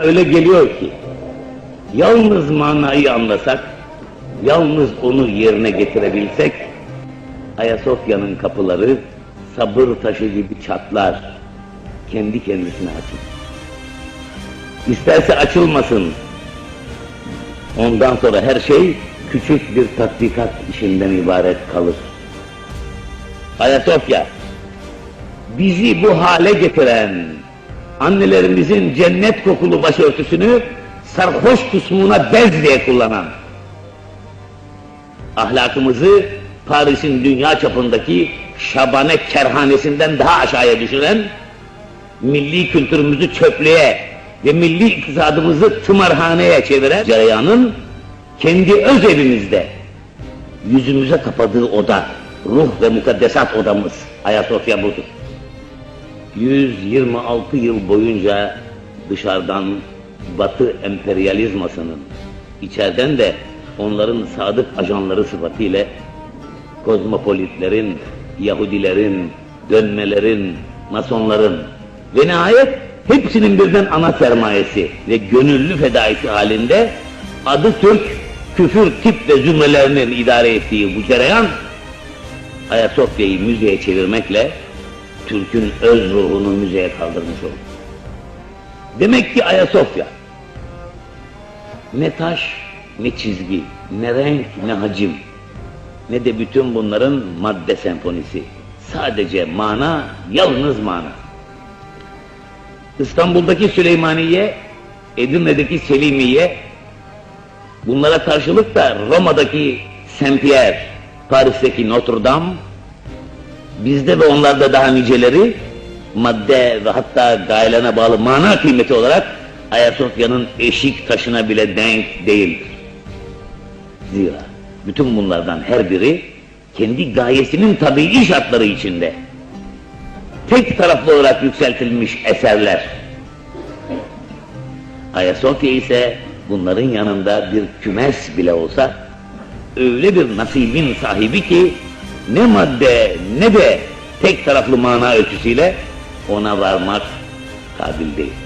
Öyle geliyor ki, yalnız manayı anlasak, yalnız onu yerine getirebilsek, Ayasofya'nın kapıları sabır taşı gibi çatlar, kendi kendisine açılır. İsterse açılmasın, ondan sonra her şey küçük bir tatbikat işinden ibaret kalır. Ayasofya, bizi bu hale getiren, annelerimizin cennet kokulu başörtüsünü sarhoş kusmuna bez diye kullanan, ahlakımızı Paris'in dünya çapındaki şabane kerhanesinden daha aşağıya düşüren, milli kültürümüzü çöplüğe ve milli iktisadımızı tımarhaneye çeviren cereyanın kendi öz evimizde yüzümüze kapadığı oda, ruh ve mukaddesat odamız Ayasofya budur. 126 yıl boyunca dışarıdan Batı emperyalizmasının, içeriden de onların sadık ajanları sıfatıyla kozmopolitlerin, Yahudilerin, dönmelerin, masonların ve nihayet hepsinin birden ana sermayesi ve gönüllü fedaisi halinde adı Türk, küfür tip ve zümrelerinin idare ettiği bu cereyan Ayasofya'yı müzeye çevirmekle Türk'ün öz ruhunu müzeye kaldırmış oldu. Demek ki Ayasofya ne taş, ne çizgi, ne renk, ne hacim, ne de bütün bunların madde senfonisi. Sadece mana, yalnız mana. İstanbul'daki Süleymaniye, Edirne'deki Selimiye, bunlara karşılık da Roma'daki Saint Pierre, Paris'teki Notre Dame, bizde ve onlarda daha niceleri madde ve hatta gayelerine bağlı mana kıymeti olarak Ayasofya'nın eşik taşına bile denk değildir. Zira bütün bunlardan her biri kendi gayesinin tabii şartları içinde tek taraflı olarak yükseltilmiş eserler. Ayasofya ise bunların yanında bir kümes bile olsa öyle bir nasibin sahibi ki ne madde ne de tek taraflı mana ölçüsüyle ona varmak kabil değil.